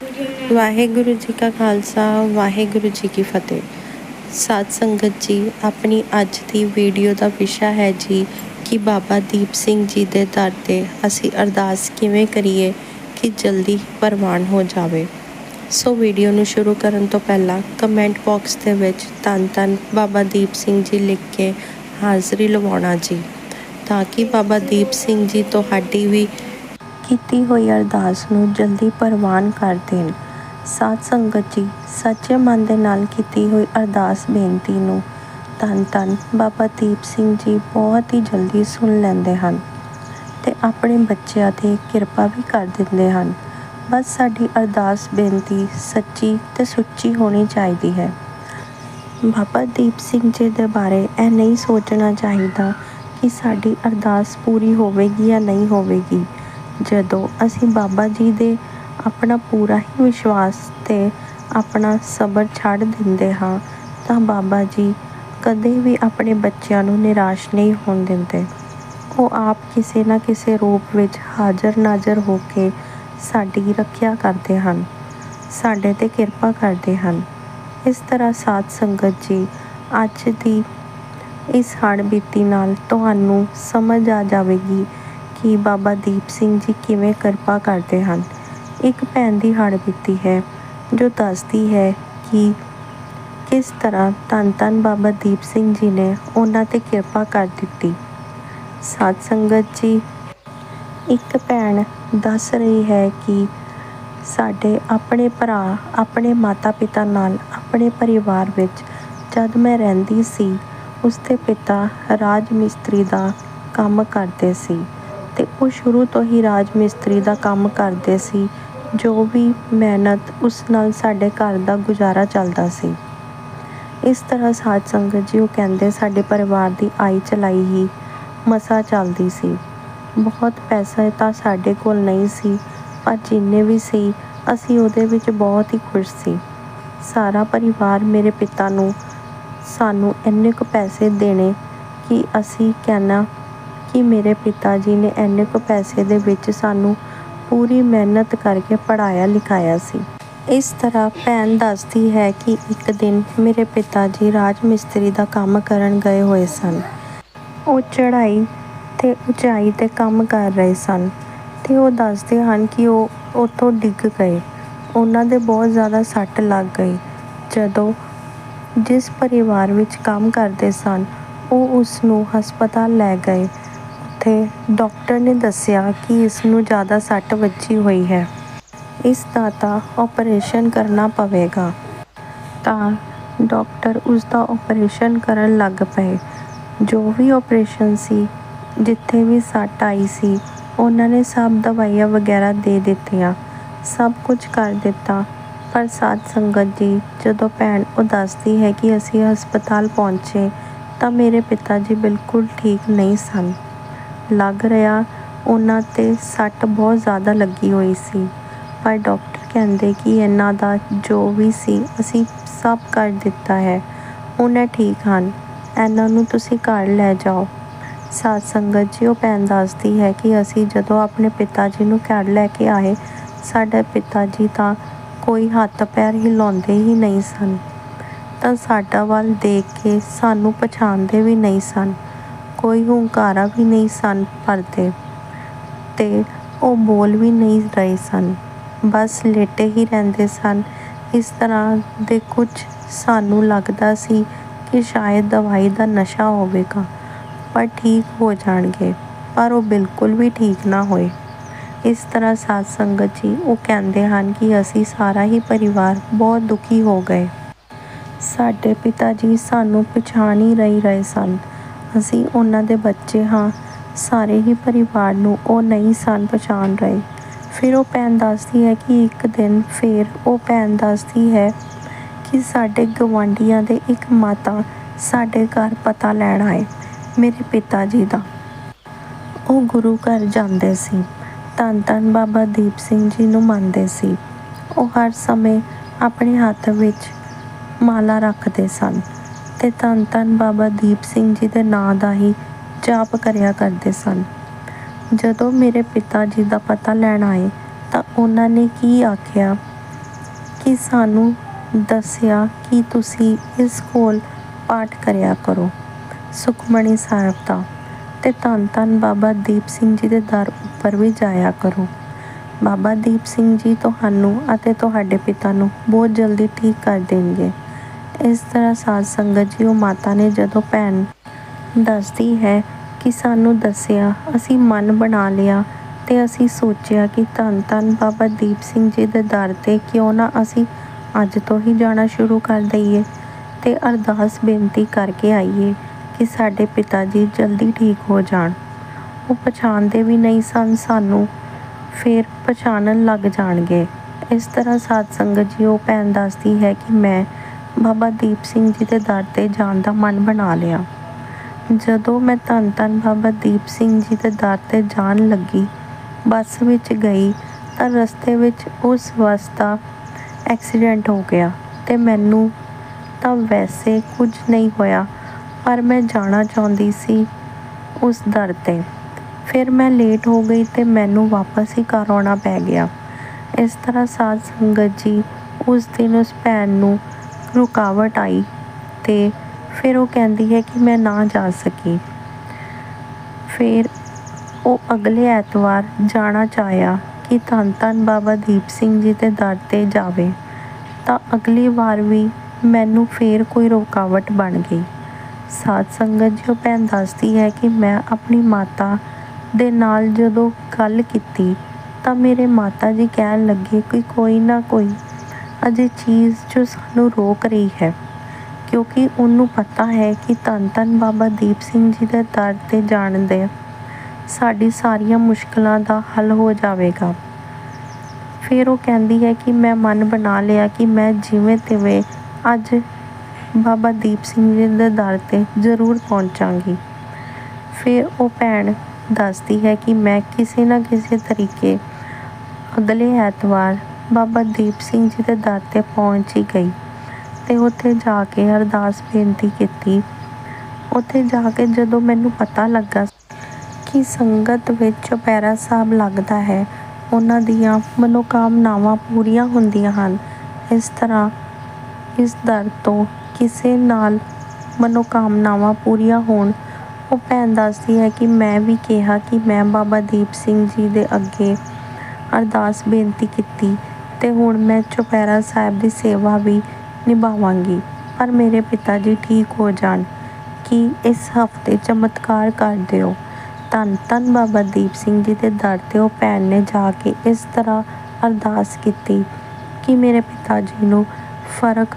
ਵਾਹਿਗੁਰੂ ਜੀ ਕਾ ਖਾਲਸਾ, ਵਾਹਿਗੁਰੂ ਜੀ ਕੀ ਫਤਿਹ। ਸਾਧ ਸੰਗਤ ਜੀ, ਆਪਣੀ ਅੱਜ ਦੀ ਵੀਡੀਓ ਦਾ ਵਿਸ਼ਾ ਹੈ ਜੀ ਕਿ ਬਾਬਾ ਦੀਪ ਸਿੰਘ ਜੀ ਦੇ ਦਰ ਤੇ ਅਸੀਂ ਅਰਦਾਸ ਕਿਵੇਂ ਕਰੀਏ ਕਿ ਜਲਦੀ ਪ੍ਰਵਾਨ ਹੋ ਜਾਵੇ। ਸੋ ਵੀਡੀਓ ਨੂੰ ਸ਼ੁਰੂ ਕਰਨ ਤੋਂ ਪਹਿਲਾਂ ਕਮੈਂਟ ਬਾਕਸ ਦੇ ਵਿੱਚ ਧੰਨ ਧੰਨ ਬਾਬਾ ਦੀਪ ਸਿੰਘ ਜੀ ਲਿਖ ਕੇ ਹਾਜ਼ਰੀ ਲਵਾਉਣਾ ਜੀ। ਤਾਂ ਕਿ ਬਾਬਾ ਦੀਪ ਸਿੰਘ ਜੀ ਤੁਹਾਡੀ ਵੀ ਕੀਤੀ ਹੋਈ ਅਰਦਾਸ ਨੂੰ ਜਲਦੀ ਪ੍ਰਵਾਨ ਕਰ ਦੇਣ। ਸਾਧ ਸੰਗਤ ਜੀ, ਸੱਚੇ ਮਨ ਦੇ ਨਾਲ ਕੀਤੀ ਹੋਈ ਅਰਦਾਸ ਬੇਨਤੀ ਨੂੰ ਧੰਨ ਧੰਨ ਬਾਬਾ ਦੀਪ ਸਿੰਘ ਜੀ ਬਹੁਤ ਹੀ ਜਲਦੀ ਸੁਣ ਲੈਂਦੇ ਹਨ ਤੇ ਆਪਣੇ ਬੱਚਿਆਂ ਤੇ ਕਿਰਪਾ ਵੀ ਕਰ ਦਿੰਦੇ ਹਨ। ਬਸ ਸਾਡੀ ਅਰਦਾਸ ਬੇਨਤੀ ਸੱਚੀ ਤੇ ਸੁੱਚੀ ਹੋਣੀ ਚਾਹੀਦੀ ਹੈ। ਬਾਬਾ ਦੀਪ ਸਿੰਘ ਜੀ ਦੇ ਬਾਰੇ ਇਹ ਨਹੀਂ ਸੋਚਣਾ ਚਾਹੀਦਾ ਕਿ ਸਾਡੀ ਅਰਦਾਸ ਪੂਰੀ ਹੋਵੇਗੀ ਜਾਂ ਨਹੀਂ ਹੋਵੇਗੀ। ਜਦੋਂ ਅਸੀਂ ਬਾਬਾ ਜੀ ਦੇ ਆਪਣਾ ਪੂਰਾ ਹੀ ਵਿਸ਼ਵਾਸ ਤੇ ਆਪਣਾ ਸਬਰ ਛੱਡ ਦਿੰਦੇ ਹਾਂ, ਤਾਂ ਬਾਬਾ ਜੀ ਕਦੇ ਵੀ ਆਪਣੇ ਬੱਚਿਆਂ ਨੂੰ ਨਿਰਾਸ਼ ਨਹੀਂ ਹੋਣ ਦਿੰਦੇ। ਉਹ ਆਪ ਕਿਸੇ ਨਾ ਕਿਸੇ ਰੂਪ ਵਿੱਚ ਹਾਜ਼ਰ ਨਾਜ਼ਰ ਹੋ ਕੇ ਸਾਡੀ ਰੱਖਿਆ ਕਰਦੇ ਹਨ, ਸਾਡੇ ਤੇ ਕਿਰਪਾ ਕਰਦੇ ਹਨ। ਇਸ ਤਰ੍ਹਾਂ ਸਾਧ ਸੰਗਤ ਜੀ, ਅੱਜ ਦੀ ਇਸ ਹੜ੍ਹ ਬੀਤੀ ਨਾਲ ਤੁਹਾਨੂੰ ਸਮਝ ਆ ਜਾਵੇਗੀ ਕਿ ਬਾਬਾ ਦੀਪ ਸਿੰਘ ਜੀ ਕਿਵੇਂ ਕਿਰਪਾ ਕਰਦੇ ਹਨ। ਇੱਕ ਭੈਣ ਦੀ ਹੜ੍ਹ ਬੀਤੀ ਹੈ, ਜੋ ਦੱਸਦੀ ਹੈ ਕਿ ਕਿਸ ਤਰ੍ਹਾਂ ਧੰਨ ਧੰਨ ਬਾਬਾ ਦੀਪ ਸਿੰਘ ਜੀ ਨੇ ਉਹਨਾਂ ਤੇ ਕਿਰਪਾ ਕਰ ਦਿੱਤੀ। ਸਾਧ ਸੰਗਤ ਜੀ, ਇੱਕ ਭੈਣ ਦੱਸ ਰਹੀ ਹੈ ਕਿ ਸਾਡੇ ਆਪਣੇ ਭਰਾ, ਆਪਣੇ ਮਾਤਾ ਪਿਤਾ ਨਾਲ, ਆਪਣੇ ਪਰਿਵਾਰ ਵਿੱਚ ਜਦ ਮੈਂ ਰਹਿੰਦੀ ਸੀ, ਉਸਦੇ ਪਿਤਾ ਰਾਜ ਮਿਸਤਰੀ ਦਾ ਕੰਮ ਕਰਦੇ ਸੀ। ਅਤੇ ਉਹ ਸ਼ੁਰੂ ਤੋਂ ਹੀ ਰਾਜ ਮਿਸਤਰੀ ਦਾ ਕੰਮ ਕਰਦੇ ਸੀ। ਜੋ ਵੀ ਮਿਹਨਤ ਉਸ ਨਾਲ ਸਾਡੇ ਘਰ ਦਾ ਗੁਜ਼ਾਰਾ ਚੱਲਦਾ ਸੀ। ਇਸ ਤਰ੍ਹਾਂ ਸਾਧ ਸੰਗਤ ਜੀ ਉਹ ਕਹਿੰਦੇ ਸਾਡੇ ਪਰਿਵਾਰ ਦੀ ਆਈ ਚਲਾਈ ਹੀ ਮਸਾ ਚੱਲਦੀ ਸੀ। ਬਹੁਤ ਪੈਸਾ ਤਾਂ ਸਾਡੇ ਕੋਲ ਨਹੀਂ ਸੀ, ਪਰ ਜਿੰਨੇ ਵੀ ਸੀ, ਅਸੀਂ ਉਹਦੇ ਵਿੱਚ ਬਹੁਤ ਹੀ ਖੁਸ਼ ਸੀ। ਸਾਰਾ ਪਰਿਵਾਰ ਮੇਰੇ ਪਿਤਾ ਨੂੰ ਸਾਨੂੰ ਇੰਨੇ ਕੁ ਪੈਸੇ ਦੇਣੇ ਕਿ ਅਸੀਂ ਕਹਿਣਾ ਕਿ ਮੇਰੇ ਪਿਤਾ ਜੀ ਨੇ ਇੰਨੇ ਕੁ ਪੈਸੇ ਦੇ ਵਿੱਚ ਸਾਨੂੰ ਪੂਰੀ ਮਿਹਨਤ ਕਰਕੇ ਪੜ੍ਹਾਇਆ, ਲਿਖਾਇਆ ਸੀ। ਇਸ ਤਰ੍ਹਾਂ ਭੈਣ ਦੱਸਦੀ ਹੈ ਕਿ ਇੱਕ ਦਿਨ ਮੇਰੇ ਪਿਤਾ ਜੀ ਰਾਜ ਮਿਸਤਰੀ ਦਾ ਕੰਮ ਕਰਨ ਗਏ ਹੋਏ ਸਨ। ਉਹ ਚੜ੍ਹਾਈ ਤੇ ਉਚਾਈ ਤੇ ਕੰਮ ਕਰ ਰਹੇ ਸਨ ਤੇ ਉਹ ਦੱਸਦੇ ਹਨ ਕਿ ਉਹ ਉੱਥੋਂ ਡਿੱਗ ਗਏ। ਉਹਨਾਂ ਦੇ ਬਹੁਤ ਜ਼ਿਆਦਾ ਸੱਟ ਲੱਗ ਗਈ। ਜਦੋਂ ਜਿਸ ਪਰਿਵਾਰ ਵਿੱਚ ਕੰਮ ਕਰਦੇ ਸਨ, ਉਹ ਉਸ ਨੂੰ ਹਸਪਤਾਲ ਲੈ ਗਏ। ਉੱਥੇ ਡਾਕਟਰ ਨੇ ਦੱਸਿਆ ਕਿ ਇਸ ਨੂੰ ਜ਼ਿਆਦਾ ਸੱਟ ਵੱਜੀ ਹੋਈ ਹੈ। ਇਸ ਦਾ ਤਾਂ ਆਪਰੇਸ਼ਨ ਕਰਨਾ ਪਵੇਗਾ। ਤਾਂ ਡਾਕਟਰ ਉਸ ਦਾ ਆਪਰੇਸ਼ਨ ਕਰਨ ਲੱਗ ਪਏ। ਜੋ ਵੀ ਆਪਰੇਸ਼ਨ ਸੀ, ਜਿੱਥੇ ਵੀ ਸੱਟ ਆਈ ਸੀ, ਉਹਨਾਂ ਨੇ ਸਭ ਦਵਾਈਆਂ ਵਗੈਰਾ ਦੇ ਦਿੱਤੀਆਂ। ਸਭ ਕੁਝ ਕਰ ਦਿੱਤਾ। ਪਰ ਸਾਧ ਸੰਗਤ ਜੀ, ਜਦੋਂ ਭੈਣ ਉਹ ਦੱਸਦੀ ਹੈ ਕਿ ਅਸੀਂ ਹਸਪਤਾਲ ਪਹੁੰਚੇ, ਤਾਂ ਮੇਰੇ ਪਿਤਾ ਜੀ ਬਿਲਕੁਲ ਠੀਕ ਨਹੀਂ ਸਨ। ਲੱਗ ਰਿਹਾ, ਉਹਨਾਂ ਤੇ ਸੱਟ ਬਹੁਤ ਜ਼ਿਆਦਾ ਲੱਗੀ ਹੋਈ ਸੀ। ਪਰ ਡਾਕਟਰ ਕਹਿੰਦੇ ਕਿ ਇਹਨਾਂ ਦਾ ਜੋ ਵੀ ਸੀ, ਅਸੀਂ ਸਭ ਕਰ ਦਿੱਤਾ ਹੈ। ਹੁਣ ਇਹ ਠੀਕ ਹਨ। ਇਹਨਾਂ ਨੂੰ ਤੁਸੀਂ ਘਰ ਲੈ ਜਾਓ। ਸਾਧ ਸੰਗਤ ਜੀ, ਉਹ ਭੈਣ ਦੱਸਦੀ ਹੈ ਕਿ ਅਸੀਂ ਜਦੋਂ ਆਪਣੇ ਪਿਤਾ ਜੀ ਨੂੰ ਘਰ ਲੈ ਕੇ ਆਏ, ਸਾਡੇ ਪਿਤਾ ਜੀ ਤਾਂ ਕੋਈ ਹੱਥ ਪੈਰ ਹਿਲਾਉਂਦੇ ਹੀ ਨਹੀਂ ਸਨ। ਤਾਂ ਸਾਡਾ ਵੱਲ ਦੇਖ ਕੇ ਸਾਨੂੰ ਪਛਾਣਦੇ ਵੀ ਨਹੀਂ ਸਨ। ਕੋਈ ਹੁੰਕਾਰਾ ਵੀ ਨਹੀਂ ਸਨ ਭਰਦੇ ਤੇ ਉਹ ਬੋਲ ਵੀ ਨਹੀਂ ਰਹੇ ਸਨ। ਬਸ ਲੇਟੇ ਹੀ ਰਹਿੰਦੇ ਸਨ। ਇਸ ਤਰ੍ਹਾਂ ਦੇ ਕੁਝ ਸਾਨੂੰ ਲੱਗਦਾ ਸੀ ਕਿ ਸ਼ਾਇਦ ਦਵਾਈ ਦਾ ਨਸ਼ਾ ਹੋਵੇਗਾ, ਪਰ ਠੀਕ ਹੋ ਜਾਣਗੇ, ਪਰ ਉਹ ਬਿਲਕੁਲ ਵੀ ਠੀਕ ਨਾ ਹੋਏ। ਇਸ ਤਰ੍ਹਾਂ ਸਾਧ ਸੰਗਤ ਜੀ, ਉਹ ਕਹਿੰਦੇ ਹਨ ਕਿ ਅਸੀਂ ਸਾਰਾ ਹੀ ਪਰਿਵਾਰ ਬਹੁਤ ਦੁਖੀ ਹੋ ਗਏ। ਸਾਡੇ ਪਿਤਾ ਜੀ ਸਾਨੂੰ ਪਛਾਣ ਹੀ ਰਹੀ ਰਹੇ ਸਨ। ਅਸੀਂ ਉਹਨਾਂ ਦੇ ਬੱਚੇ ਹਾਂ। ਸਾਰੇ ਹੀ ਪਰਿਵਾਰ ਨੂੰ ਉਹ ਨਹੀਂ ਸਨ ਪਛਾਣ ਰਹੇ। ਫਿਰ ਉਹ ਭੈਣ ਦੱਸਦੀ ਹੈ ਕਿ ਇੱਕ ਦਿਨ ਫਿਰ ਉਹ ਭੈਣ ਦੱਸਦੀ ਹੈ ਕਿ ਸਾਡੇ ਗੁਆਂਢੀਆਂ ਦੇ ਇੱਕ ਮਾਤਾ ਸਾਡੇ ਘਰ ਪਤਾ ਲੈਣ ਆਏ, ਮੇਰੇ ਪਿਤਾ ਜੀ ਦਾ। ਉਹ ਗੁਰੂ ਘਰ ਜਾਂਦੇ ਸੀ। ਧੰਨ ਧੰਨ ਬਾਬਾ ਦੀਪ ਸਿੰਘ ਜੀ ਨੂੰ ਮੰਨਦੇ ਸੀ। ਉਹ ਹਰ ਸਮੇਂ ਆਪਣੇ ਹੱਥ ਵਿੱਚ ਮਾਲਾ ਰੱਖਦੇ ਸਨ। ਅਤੇ ਧੰਨ ਧੰਨ ਬਾਬਾ ਦੀਪ ਸਿੰਘ ਜੀ ਦੇ ਨਾਂ ਦਾ ਹੀ ਜਾਪ ਕਰਿਆ ਕਰਦੇ ਸਨ। ਜਦੋਂ ਮੇਰੇ ਪਿਤਾ ਜੀ ਦਾ ਪਤਾ ਲੈਣ ਆਏ ਤਾਂ ਉਹਨਾਂ ਨੇ ਕੀ ਆਖਿਆ? ਕਿ ਸਾਨੂੰ ਦੱਸਿਆ ਕਿ ਤੁਸੀਂ ਇਸ ਕੋਲ ਪਾਠ ਕਰਿਆ ਕਰੋ ਸੁਖਮਣੀ ਸਾਹਿਬ ਦਾ, ਤੇ ਧੰਨ ਧੰਨ ਬਾਬਾ ਦੀਪ ਸਿੰਘ ਜੀ ਦੇ ਦਰ ਉੱਪਰ ਵੀ ਜਾਇਆ ਕਰੋ। ਬਾਬਾ ਦੀਪ ਸਿੰਘ ਜੀ ਤੁਹਾਨੂੰ ਅਤੇ ਤੁਹਾਡੇ ਪਿਤਾ ਨੂੰ ਬਹੁਤ ਜਲਦੀ ਠੀਕ ਕਰ ਦੇਣਗੇ। ਇਸ ਤਰ੍ਹਾਂ ਸਾਧ ਸੰਗਤ ਜੀ, ਉਹ ਮਾਤਾ ਨੇ ਜਦੋਂ ਭੈਣ ਦੱਸਦੀ ਹੈ ਕਿ ਸਾਨੂੰ ਦੱਸਿਆ, ਅਸੀਂ ਮਨ ਬਣਾ ਲਿਆ ਤੇ ਅਸੀਂ ਸੋਚਿਆ ਕਿ ਧੰਨ ਧੰਨ ਬਾਬਾ ਦੀਪ ਸਿੰਘ ਜੀ ਦੇ ਦਰ ਤੇ ਕਿਉਂ ਨਾ ਅਸੀਂ ਅੱਜ ਤੋਂ ਹੀ ਜਾਣਾ ਸ਼ੁਰੂ ਕਰ ਦਈਏ ਤੇ ਅਰਦਾਸ ਬੇਨਤੀ ਕਰਕੇ ਆਈਏ ਕਿ ਸਾਡੇ ਪਿਤਾ ਜੀ ਜਲਦੀ ਠੀਕ ਹੋ ਜਾਣ। ਉਹ ਪਛਾਣਦੇ ਵੀ ਨਹੀਂ ਸਨ, ਸਾਨੂੰ ਫਿਰ ਪਛਾਣਨ ਲੱਗ ਜਾਣਗੇ। ਇਸ ਤਰ੍ਹਾਂ ਸਾਧ ਸੰਗਤ ਜੀ, ਉਹ ਭੈਣ ਦੱਸਦੀ ਹੈ ਕਿ ਮੈਂ ਬਾਬਾ ਦੀਪ ਸਿੰਘ ਜੀ ਦੇ ਦਰ ਤੇ ਜਾਣ ਦਾ ਮਨ ਬਣਾ ਲਿਆ। ਜਦੋਂ ਮੈਂ ਧੰਨ ਧੰਨ ਬਾਬਾ ਦੀਪ ਸਿੰਘ ਜੀ ਦੇ ਦਰ ਤੇ ਜਾਣ ਲੱਗੀ, ਬੱਸ ਵਿੱਚ ਗਈ ਤਾਂ ਰਸਤੇ ਵਿੱਚ ਉਸ ਬੱਸ ਦਾ ਐਕਸੀਡੈਂਟ ਹੋ ਗਿਆ ਤੇ ਮੈਨੂੰ ਤਾਂ ਵੈਸੇ ਕੁਝ ਨਹੀਂ ਹੋਇਆ, ਪਰ ਮੈਂ ਜਾਣਾ ਚਾਹੁੰਦੀ ਸੀ ਉਸ ਦਰ ਤੇ। ਫਿਰ ਮੈਂ ਲੇਟ ਹੋ ਗਈ ਤੇ ਮੈਨੂੰ ਵਾਪਸ ਹੀ ਘਰ ਆਉਣਾ ਪੈ ਗਿਆ। ਇਸ ਤਰ੍ਹਾਂ ਸਾਧ ਸੰਗਤ ਜੀ ਉਸ ਦਿਨ ਉਸ ਭੈਣ ਨੂੰ ਰੁਕਾਵਟ ਆਈ ਤੇ ਫਿਰ ਉਹ ਕਹਿੰਦੀ ਹੈ ਕਿ ਮੈਂ ਨਾ ਜਾ ਸਕੀ। ਫਿਰ ਉਹ ਅਗਲੇ ਐਤਵਾਰ ਜਾਣਾ ਚਾਹਿਆ ਕਿ ਧੰਨ ਧੰਨ ਬਾਬਾ ਦੀਪ ਸਿੰਘ ਜੀ ਦੇ ਦਰ ਤੇ ਜਾਵੇ। ਤਾਂ ਅਗਲੀ ਵਾਰ ਵੀ ਮੈਨੂੰ ਫੇਰ ਕੋਈ ਰੁਕਾਵਟ ਬਣ ਗਈ। ਸਾਧ ਸੰਗਤ ਜੀ, ਉਹ ਭੈਣ ਦੱਸਦੀ ਹੈ ਕਿ ਮੈਂ ਆਪਣੀ ਮਾਤਾ ਦੇ ਨਾਲ ਜਦੋਂ ਗੱਲ ਕੀਤੀ ਤਾਂ ਮੇਰੇ ਮਾਤਾ ਜੀ ਕਹਿਣ ਲੱਗੇ ਕਿ ਕੋਈ ਨਾ ਕੋਈ ਅਜੇ ਚੀਜ਼ ਜੋ ਸਾਨੂੰ ਰੋਕ ਰਹੀ ਹੈ। ਕਿਉਂਕਿ ਉਹਨੂੰ ਪਤਾ ਹੈ ਕਿ ਧੰਨ ਧੰਨ ਬਾਬਾ ਦੀਪ ਸਿੰਘ ਜੀ ਦੇ ਦਰ ਤੇ ਜਾਣ ਦੇ ਸਾਡੀ ਸਾਰੀਆਂ ਮੁਸ਼ਕਲਾਂ ਦਾ ਹੱਲ ਹੋ ਜਾਵੇਗਾ। ਫਿਰ ਉਹ ਕਹਿੰਦੀ ਹੈ ਕਿ ਮੈਂ ਮਨ ਬਣਾ ਲਿਆ ਕਿ ਮੈਂ ਜਿਵੇਂ ਤਿਵੇਂ ਅੱਜ ਬਾਬਾ ਦੀਪ ਸਿੰਘ ਜੀ ਦੇ ਦਰ ਤੇ ਜ਼ਰੂਰ ਪਹੁੰਚਾਂਗੀ। ਫਿਰ ਉਹ ਭੈਣ ਦੱਸਦੀ ਹੈ ਕਿ ਮੈਂ ਕਿਸੇ ਨਾ ਕਿਸੇ ਤਰੀਕੇ ਅਗਲੇ ਐਤਵਾਰ ਬਾਬਾ ਦੀਪ ਸਿੰਘ ਜੀ ਦੇ ਦਰ ਤੇ ਪਹੁੰਚ ਹੀ ਗਈ ਤੇ ਉੱਥੇ ਜਾ ਕੇ ਅਰਦਾਸ ਬੇਨਤੀ ਕੀਤੀ। ਉੱਥੇ ਜਾ ਕੇ ਜਦੋਂ ਮੈਨੂੰ ਪਤਾ ਲੱਗਾ ਕਿ ਸੰਗਤ ਵਿੱਚ ਚੁਪਹਿਰਾ ਸਾਹਿਬ ਲੱਗਦਾ ਹੈ, ਉਹਨਾਂ ਦੀਆਂ ਮਨੋਕਾਮਨਾਵਾਂ ਪੂਰੀਆਂ ਹੁੰਦੀਆਂ ਹਨ। ਇਸ ਤਰ੍ਹਾਂ ਇਸ ਦਰ ਤੋਂ ਕਿਸੇ ਨਾਲ ਮਨੋਕਾਮਨਾਵਾਂ ਪੂਰੀਆਂ ਹੋਣ, ਉਹ ਭੈਣ ਦੱਸਦੀ ਹੈ ਕਿ ਮੈਂ ਵੀ ਕਿਹਾ ਕਿ ਮੈਂ ਬਾਬਾ ਦੀਪ ਸਿੰਘ ਜੀ ਦੇ ਅੱਗੇ ਅਰਦਾਸ ਬੇਨਤੀ ਕੀਤੀ ਤੇ ਹੁਣ ਮੈਂ ਚੁਪਹਿਰਾ ਸਾਹਿਬ ਦੀ ਸੇਵਾ ਵੀ ਨਿਭਾਵਾਂਗੀ। ਪਰ ਮੇਰੇ ਪਿਤਾ ਜੀ ਠੀਕ ਹੋ ਜਾਣ, ਕਿ ਇਸ ਹਫ਼ਤੇ ਚਮਤਕਾਰ ਕਰ ਦਿਓ। ਧੰਨ ਧੰਨ ਬਾਬਾ ਦੀਪ ਸਿੰਘ ਜੀ ਦੇ ਦਰ ਤੇ ਉਹ ਭੈਣ ਨੇ ਜਾ ਕੇ ਇਸ ਤਰ੍ਹਾਂ ਅਰਦਾਸ ਕੀਤੀ ਕਿ ਮੇਰੇ ਪਿਤਾ ਜੀ ਨੂੰ ਫ਼ਰਕ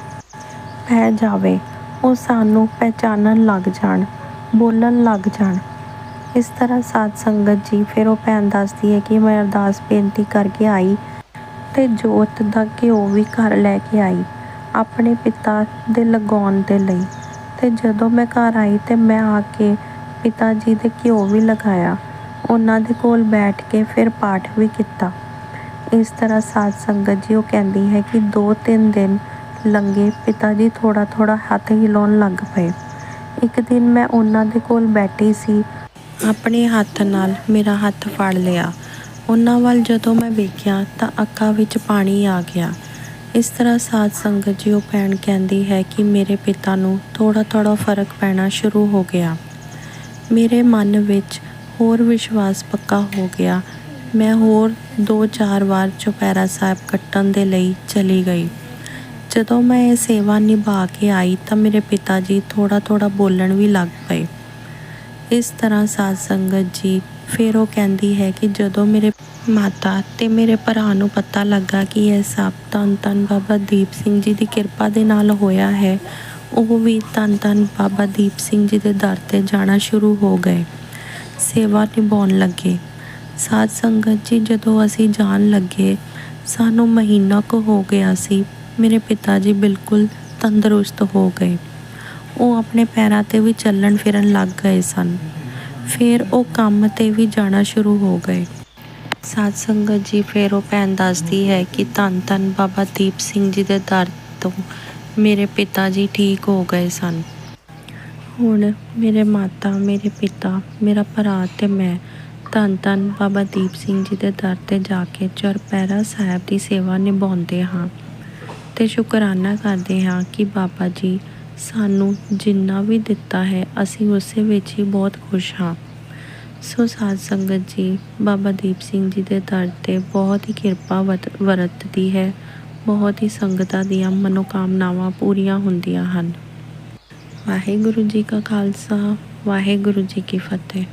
ਪੈ ਜਾਵੇ। ਉਹ ਸਾਨੂੰ ਪਹਿਚਾਨਣ ਲੱਗ ਜਾਣ, ਬੋਲਣ ਲੱਗ ਜਾਣ। ਇਸ ਤਰ੍ਹਾਂ ਸਾਧ ਸੰਗਤ ਜੀ ਫਿਰ ਉਹ ਭੈਣ ਦੱਸਦੀ ਹੈ ਕਿ ਮੈਂ ਅਰਦਾਸ ਬੇਨਤੀ ਕਰਕੇ ਆਈ ਤੇ ਜੋਤ ਦਾ ਘਿਓ ਵੀ ਘਰ ਲੈ ਕੇ ਆਈ, ਆਪਣੇ ਪਿਤਾ ਦੇ ਲਗਾਉਣ ਦੇ ਲਈ। ਤੇ ਜਦੋਂ ਮੈਂ ਘਰ ਆਈ ਤੇ ਮੈਂ ਆ ਕੇ ਪਿਤਾ ਜੀ ਦੇ ਘਿਓ ਵੀ ਲਗਾਇਆ। ਉਹਨਾਂ ਦੇ ਕੋਲ ਬੈਠ ਕੇ ਫਿਰ ਪਾਠ ਵੀ ਕੀਤਾ। ਇਸ ਤਰ੍ਹਾਂ ਸਾਧ ਸੰਗਤ ਜੀ ਉਹ ਕਹਿੰਦੀ ਹੈ ਕਿ 2-3 ਦਿਨ ਲੰਘੇ ਪਿਤਾ ਜੀ ਥੋੜਾ ਥੋੜਾ ਹੱਥ ਹਿਲਾਉਣ ਲੱਗ ਪਏ। ਇੱਕ ਦਿਨ ਮੈਂ ਉਹਨਾਂ ਦੇ ਕੋਲ ਬੈਠੀ ਸੀ, ਆਪਣੇ ਹੱਥ ਨਾਲ ਮੇਰਾ ਹੱਥ ਫੜ ਲਿਆ। ਉਹਨਾਂ ਵੱਲ ਜਦੋਂ ਮੈਂ ਵੇਖਿਆ ਤਾਂ ਅੱਖਾਂ ਵਿੱਚ ਪਾਣੀ ਆ ਗਿਆ। ਇਸ ਤਰ੍ਹਾਂ ਸਾਧ ਸੰਗਤ ਜੀ ਉਹ ਭੈਣ ਕਹਿੰਦੀ ਹੈ ਕਿ ਮੇਰੇ ਪਿਤਾ ਨੂੰ ਥੋੜਾ ਥੋੜਾ ਫ਼ਰਕ ਪੈਣਾ ਸ਼ੁਰੂ ਹੋ ਗਿਆ। ਮੇਰੇ ਮਨ ਵਿੱਚ ਹੋਰ ਵਿਸ਼ਵਾਸ ਪੱਕਾ ਹੋ ਗਿਆ। ਮੈਂ ਹੋਰ 2-4 ਵਾਰ ਚੁਪਹਿਰਾ ਸਾਹਿਬ ਕੱਟਣ ਦੇ ਲਈ ਚਲੀ ਗਈ। ਜਦੋਂ ਮੈਂ ਇਹ ਸੇਵਾ ਨਿਭਾ ਕੇ ਆਈ ਤਾਂ ਮੇਰੇ ਪਿਤਾ ਜੀ ਥੋੜਾ ਥੋੜਾ ਬੋਲਣ ਵੀ ਲੱਗ ਪਏ। ਇਸ ਤਰ੍ਹਾਂ ਸਾਧ ਸੰਗਤ ਜੀ ਫਿਰ ਉਹ ਕਹਿੰਦੀ ਹੈ ਕਿ ਜਦੋਂ ਮੇਰੇ ਮਾਤਾ ਤੇ ਮੇਰੇ ਭਰਾ ਨੂੰ ਪਤਾ ਲੱਗਾ ਕਿ ਇਹ ਸਭ ਧੰਨ ਧੰਨ ਬਾਬਾ ਦੀਪ ਸਿੰਘ ਜੀ ਦੀ ਕਿਰਪਾ ਦੇ ਨਾਲ ਹੋਇਆ ਹੈ, ਉਹ ਵੀ ਧੰਨ ਧੰਨ ਬਾਬਾ ਦੀਪ ਸਿੰਘ ਜੀ ਦੇ ਦਰ ਤੇ ਜਾਣਾ ਸ਼ੁਰੂ ਹੋ ਗਏ। ਸੇਵਾ ਨਿਭਾਉਣ ਲੱਗੇ। ਸਾਧ ਸੰਗਤ ਜੀ, ਜਦੋਂ ਅਸੀਂ ਜਾਣ ਲੱਗੇ, ਸਾਨੂੰ ਮਹੀਨਾ ਕੁ ਹੋ ਗਿਆ ਸੀ। ਮੇਰੇ ਪਿਤਾ ਜੀ ਬਿਲਕੁਲ ਤੰਦਰੁਸਤ ਹੋ ਗਏ। ਉਹ ਆਪਣੇ ਪੈਰਾਂ ਤੇ ਵੀ ਚੱਲਣ ਫਿਰਨ ਲੱਗ ਗਏ ਸਨ। ਫਿਰ ਉਹ ਕੰਮ ਤੇ ਵੀ ਜਾਣਾ ਸ਼ੁਰੂ ਹੋ ਗਏ। ਸਾਧ ਸੰਗਤ ਜੀ, ਫਿਰ ਉਹ ਭੈਣ ਦੱਸਦੀ ਹੈ ਕਿ ਧੰਨ ਧੰਨ ਬਾਬਾ ਦੀਪ ਸਿੰਘ ਜੀ ਦੇ ਦਰ ਤੋਂ ਮੇਰੇ ਪਿਤਾ ਜੀ ਠੀਕ ਹੋ ਗਏ ਸਨ। ਹੁਣ ਮੇਰੇ ਮਾਤਾ, ਮੇਰੇ ਪਿਤਾ, ਮੇਰਾ ਭਰਾ ਤੇ ਮੈਂ ਧੰਨ ਧੰਨ ਬਾਬਾ ਦੀਪ ਸਿੰਘ ਜੀ ਦੇ ਦਰ ਤੇ ਜਾ ਕੇ ਚੁਪਹਿਰਾ ਸਾਹਿਬ ਦੀ ਸੇਵਾ ਨਿਭਾਉਂਦੇ ਹਾਂ ਤੇ ਸ਼ੁਕਰਾਨਾ ਕਰਦੇ ਹਾਂ ਕਿ ਬਾਬਾ ਜੀ ਸਾਨੂੰ ਜਿੰਨਾ ਵੀ ਦਿੱਤਾ ਹੈ, ਅਸੀਂ ਉਸੇ ਵਿੱਚ ਹੀ ਬਹੁਤ ਖੁਸ਼ ਹਾਂ। ਸੋ ਸਾਧ ਸੰਗਤ ਜੀ, ਬਾਬਾ ਦੀਪ ਸਿੰਘ ਜੀ ਦੇ ਦਰ ਤੇ ਬਹੁਤ ਹੀ ਕਿਰਪਾ ਵਤ- ਵਰਤਦੀ ਹੈ। ਬਹੁਤ ਹੀ ਸੰਗਤਾਂ ਦੀਆਂ ਮਨੋਕਾਮਨਾਵਾਂ ਪੂਰੀਆਂ ਹੁੰਦੀਆਂ ਹਨ। ਵਾਹਿਗੁਰੂ ਜੀ ਕਾ ਖਾਲਸਾ, ਵਾਹਿਗੁਰੂ ਜੀ ਕੀ ਫਤਿਹ।